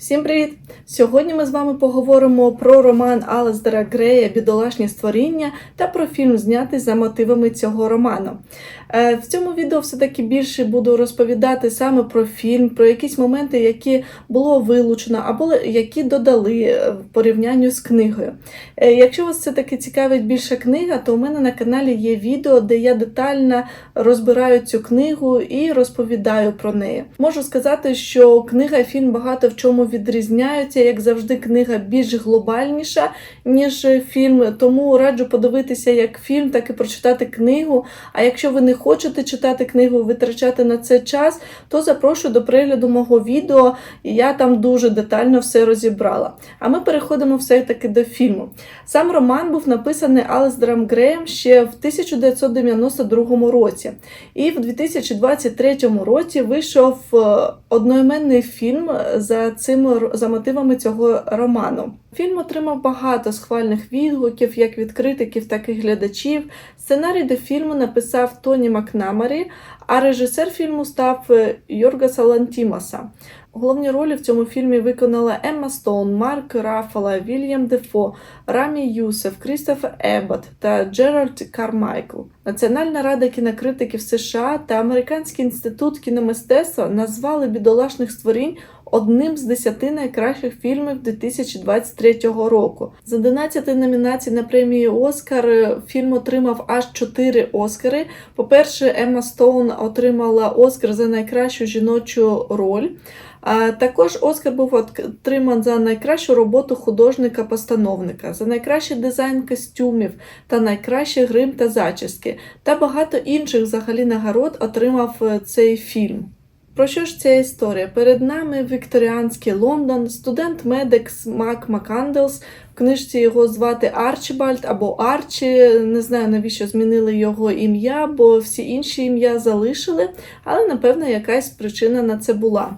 Всім привіт! Сьогодні ми з вами поговоримо про роман Алездера Грея Бідолашні створіння та про фільм, знятий за мотивами цього роману. Е, В цьому відео все-таки більше буду розповідати саме про фільм, про якісь моменти, які було вилучено, або які додали е, в порівнянні з книгою. Е, Якщо вас все таки цікавить більше книга, то у мене на каналі є відео, де я детально розбираю цю книгу і розповідаю про неї. Можу сказати, що книга і фільм багато в чому відрізняються. Як завжди, книга більш глобальніша, ніж фільм. Тому раджу подивитися як фільм, так і прочитати книгу. А якщо ви не хочете читати книгу, витрачати на це час, то запрошую до перегляду мого відео. і Я там дуже детально все розібрала. А ми переходимо все-таки до фільму. Сам роман був написаний Алестером Греєм ще в 1992 році. І в 2023 році вийшов е, одноіменний фільм за цими р- за мотивами цього роману. Фільм отримав багато схвальних відгуків, як від критиків, так і глядачів. Сценарій до фільму написав Тоні Макнамарі, а режисер фільму став е, Йоргаса Лантімаса. Головні ролі в цьому фільмі виконала Емма Стоун, Марк Раффало, Вільям Дефо, Рамі Юсеф, Крістофер Еббот та Джеральд Кармайкл. Національна рада кінокритиків США та Американський інститут кіномистецтва назвали бідолашних створінь одним з десяти найкращих фільмів 2023 року. З 11 номінацій на премію Оскар фільм отримав аж 4 Оскари. По-перше, Емма Стоун отримала Оскар за найкращу жіночу роль. А також Оскар був отриман за найкращу роботу художника-постановника, за найкращий дизайн костюмів та найкращий грим та зачіски, та багато інших взагалі нагород отримав е, цей фільм. Про що ж ця історія? Перед нами вікторіанський Лондон, студент Медекс Мак Маканделс. В книжці його звати Арчібальд або Арчі. Не знаю навіщо змінили його ім'я, бо всі інші ім'я залишили, але напевно якась причина на це була.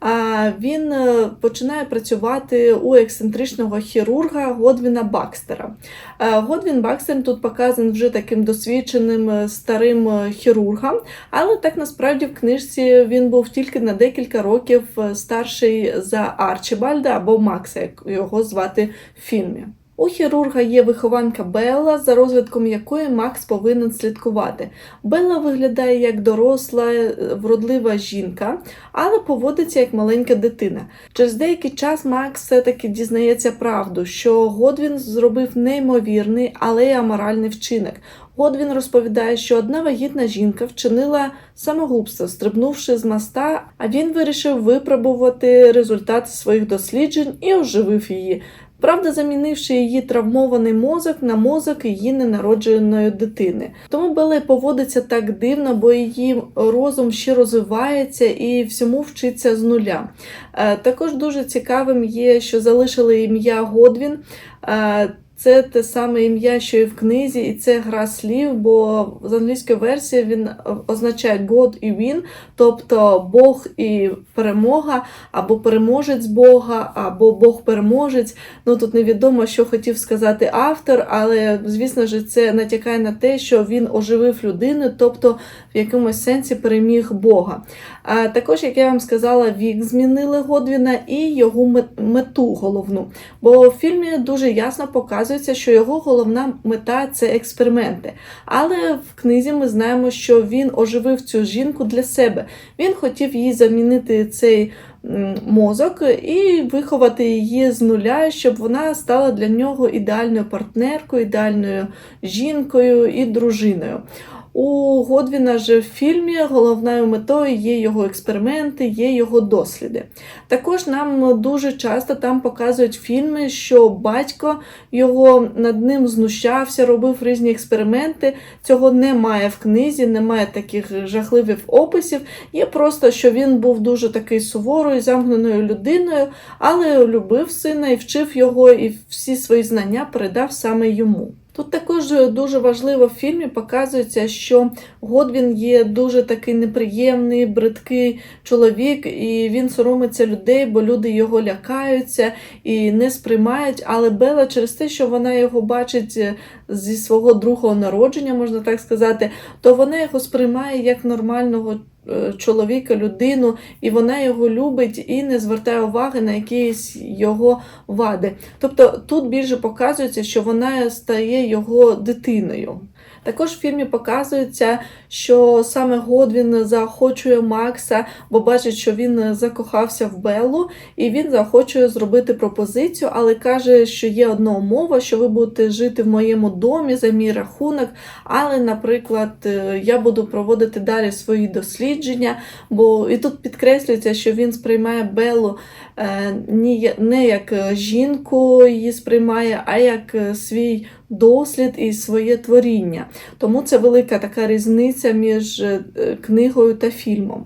А він е, починає працювати у ексцентричного хірурга Годвіна Бакстера. Е, Годвін Бакстер тут показаний вже таким досвідченим е, старим хірургом, але так насправді в книжці він був тільки на декілька років старший за Арчібальда або Макса, як його звати в фільмі. У хірурга є вихованка Белла, за розвитком якої Макс повинен слідкувати. Белла виглядає як доросла, е, вродлива жінка, але поводиться як маленька дитина. Через деякий час Макс все-таки дізнається правду, що Годвін зробив неймовірний, але й аморальний вчинок. Годвін розповідає, що одна вагітна жінка вчинила самогубство, стрибнувши з моста, а він вирішив випробувати результати своїх досліджень і оживив її. Правда, замінивши її травмований мозок на мозок її ненародженої дитини. Тому Белей поводиться так дивно, бо її розум ще розвивається і всьому вчиться з нуля. Е, Також дуже цікавим є, що залишили ім'я Годвін. Е, Це те саме ім'я, що і в книзі, і це гра слів, бо з англійської версії він означає God і Він, тобто Бог і перемога, або переможець Бога, або Бог-переможець. Ну тут невідомо, що хотів сказати автор, але звісно ж, це натякає на те, що він оживив людину, тобто в якомусь сенсі переміг Бога. А також, як я вам сказала, вік змінили Годвіна і його мету головну. Бо в фільмі дуже ясно показується, що його головна мета це експерименти. Але в книзі ми знаємо, що він оживив цю жінку для себе. Він хотів їй замінити цей мозок і виховати її з нуля, щоб вона стала для нього ідеальною партнеркою, ідеальною жінкою і дружиною. У Годвіна ж в фільмі головною метою є його експерименти, є його досліди. Також нам дуже часто там показують фільми, що батько його над ним знущався, робив різні експерименти. Цього немає в книзі, немає таких жахливих описів. Є просто, що він був дуже такий суворою, замкненою людиною, але любив сина і вчив його, і всі свої знання передав саме йому. Тут також дуже важливо в фільмі показується, що Годвін є дуже такий неприємний, бридкий чоловік, і він соромиться людей, бо люди його лякаються і не сприймають. Але Бела через те, що вона його бачить е, зі свого другого народження, можна так сказати, то вона його сприймає як нормального е, чоловіка, людину, і вона його любить і не звертає уваги на якісь його вади. Тобто тут більше показується, що вона стає його дитиною. Також в фільмі показується, що саме Годвін заохочує Макса, бо бачить, що він закохався в Беллу, і він заохочує зробити пропозицію, але каже, що є одна умова, що ви будете жити в моєму домі за мій рахунок. Але, наприклад, е, я буду проводити далі свої дослідження, бо і тут підкреслюється, що він сприймає Беллу е, не як жінку її сприймає, а як е, свій дослід і своє творіння. Тому це велика така різниця між е, книгою та фільмом.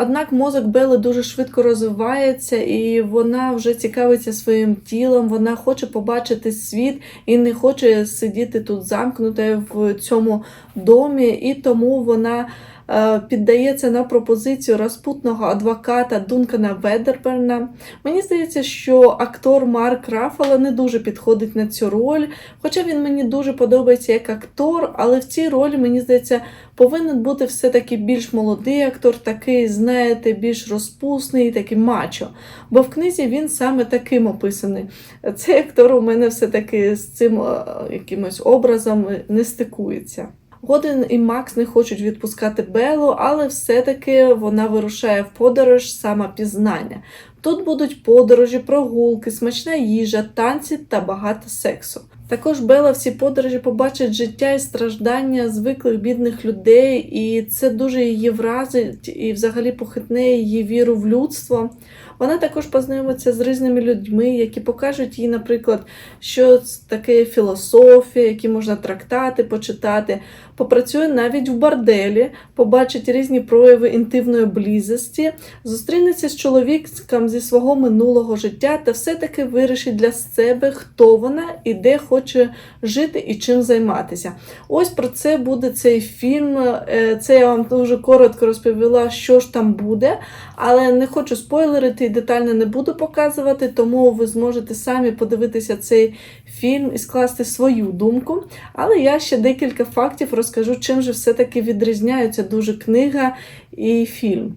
Однак мозок Белли дуже швидко розвивається, і вона вже цікавиться своїм тілом, вона хоче побачити світ і не хоче сидіти тут замкнутою в цьому домі, і тому вона піддається на пропозицію розпутного адвоката Дункана Ведерберна. Мені здається, що актор Марк Рафало не дуже підходить на цю роль, хоча він мені дуже подобається як актор, але в цій ролі, мені здається, повинен бути все-таки більш молодий актор, такий, знаєте, більш розпусний, такий мачо. Бо в книзі він саме таким описаний. Цей актор у мене все-таки з цим е, якимось образом не стикується. Годин і Макс не хочуть відпускати Белу, але все-таки вона вирушає в подорож самопізнання. Тут будуть подорожі, прогулки, смачна їжа, танці та багато сексу. Також Бела в цій подорожі побачить життя і страждання звиклих бідних людей, і це дуже її вразить і взагалі похитне її віру в людство. Вона також познайомиться з різними людьми, які покажуть їй, наприклад, що таке філософія, які можна трактати почитати. Попрацює навіть в борделі, побачить різні прояви інтимної близості, зустрінеться з чоловіком зі свого минулого життя та все-таки вирішить для себе, хто вона і де хоче жити і чим займатися. Ось про це буде цей фільм. Е, Це я вам дуже коротко розповіла, що ж там буде, але не хочу спойлерити і детально не буду показувати, тому ви зможете самі подивитися цей фільм і скласти свою думку. Але я ще декілька фактів розкажу, чим же все-таки відрізняються дуже книга і фільм.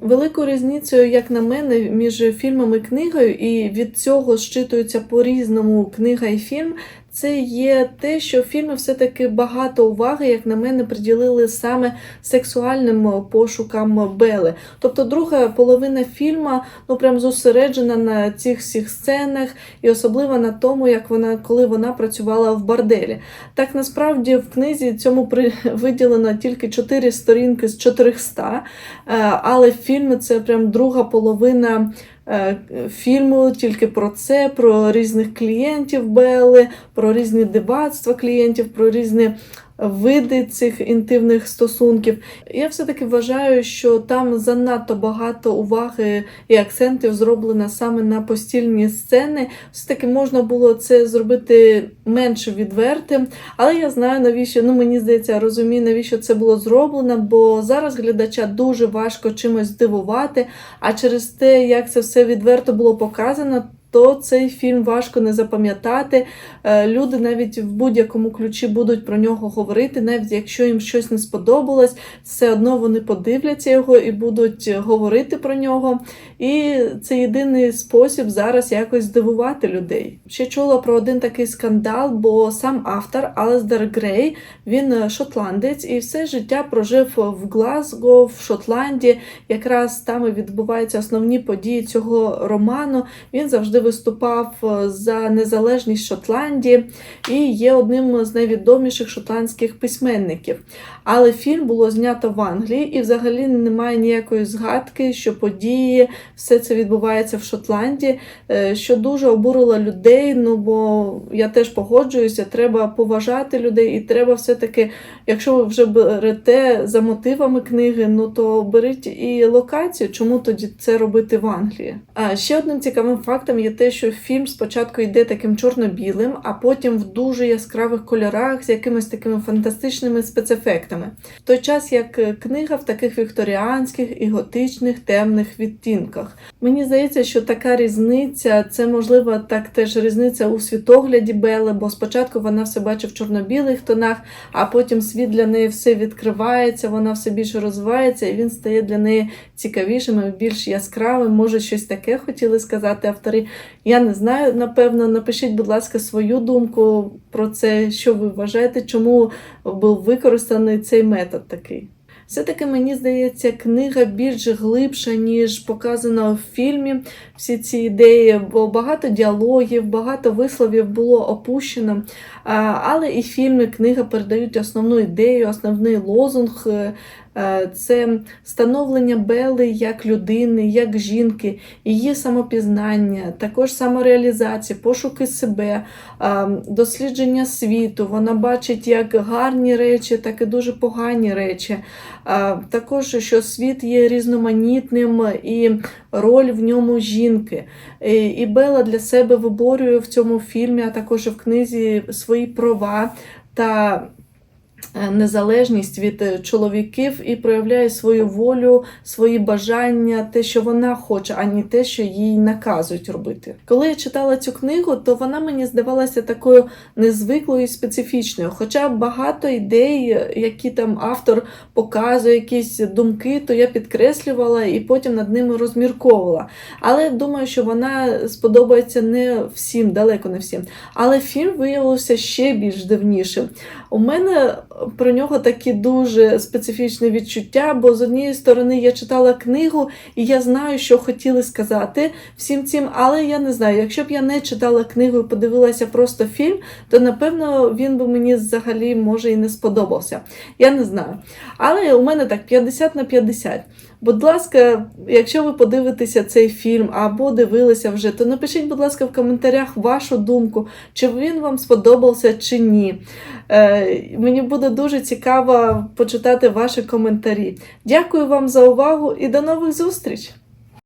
Великою різницею, як на мене, між фільмом і книгою, і від цього зчитуються по-різному книга і фільм. Це є те, що в фільмі все-таки багато уваги, як на мене, приділили саме сексуальним пошукам Бели. Тобто друга половина фільму ну прям зосереджена на цих всіх сценах, і особливо на тому, як вона коли вона працювала в борделі. Так насправді в книзі цьому при... виділено тільки 4 сторінки з 400, е, але в фільмі це прям друга половина. Е, Фільму тільки про це, про різних клієнтів Белли, про різні дебатства клієнтів, про різні види цих інтимних стосунків. Я все-таки вважаю, що там занадто багато уваги і акцентів зроблено саме на постільні сцени. Все-таки можна було це зробити менш відвертим, але я знаю, навіщо, ну мені здається, розумію, навіщо це було зроблено, бо зараз глядача дуже важко чимось здивувати, а через те, як це все відверто було показано, то цей фільм важко не запам'ятати. Е, Люди навіть в будь-якому ключі будуть про нього говорити, навіть якщо їм щось не сподобалось, все одно вони подивляться його і будуть говорити про нього. І це єдиний спосіб зараз якось здивувати людей. Ще чула про один такий скандал, бо сам автор Алестер Грей, він е, шотландець і все життя прожив в Глазго, в Шотландії. Якраз там і відбуваються основні події цього роману. Він завжди виступав е, за незалежність Шотландії і є одним з найвідоміших шотландських письменників. Але фільм було знято в Англії, і взагалі немає ніякої згадки, що події, все це відбувається в Шотландії, е, що дуже обурило людей. Ну бо я теж погоджуюся, треба поважати людей, і треба все-таки, якщо ви вже берете за мотивами книги, ну то беріть і локацію, чому тоді це робити в Англії. А ще одним цікавим фактом є є те, що фільм спочатку йде таким чорно-білим, а потім в дуже яскравих кольорах з якимись такими фантастичними спецефектами. В той час як е, книга в таких вікторіанських і готичних темних відтінках. Мені здається, що така різниця це можливо так теж різниця у світогляді Белли, бо спочатку вона все бачить в чорно-білих тонах, а потім світ для неї все відкривається, вона все більше розвивається, і він стає для неї цікавішим більш яскравим. Може, щось таке хотіли сказати автори. Я не знаю, напевно, напишіть, будь ласка, свою думку про це, що ви вважаєте, чому був використаний цей метод такий. Все-таки мені здається, книга більш глибша, ніж показана в фільмі. Всі ці ідеї, бо багато діалогів, багато висловів було опущено. Але і фільми, книга передають основну ідею, основний лозунг. Е, е, Це становлення Белли як людини, як жінки, її самопізнання, також самореалізація, пошуки себе, дослідження світу. Вона бачить як гарні речі, так і дуже погані речі. Також, що світ є різноманітним і роль в ньому жінки. І Бела для себе виборює в цьому фільмі, а також в книзі свої права та е, незалежність від е, чоловіків і проявляє свою волю, свої бажання, те, що вона хоче, а не те, що їй наказують робити. Коли я читала цю книгу, то вона мені здавалася такою незвиклою і специфічною. Хоча багато ідей, е, які там автор показує, якісь думки, то я підкреслювала і потім над ними розмірковувала. Але думаю, що вона сподобається не всім, далеко не всім. Але фільм виявився ще більш дивнішим. У мене про нього такі дуже специфічні відчуття, бо з однієї сторони я читала книгу, і я знаю, що хотіли сказати всім цим, але я не знаю, якщо б я не читала книгу і подивилася просто фільм, то напевно він би мені взагалі може і не сподобався. Я не знаю. Але у мене так 50 на 50. Будь ласка, якщо ви подивитеся цей фільм або дивилися вже, то напишіть, будь ласка, в коментарях вашу думку, чи він вам сподобався чи ні. Е, мені буде дуже цікаво почитати ваші коментарі. Дякую вам за увагу і до нових зустріч!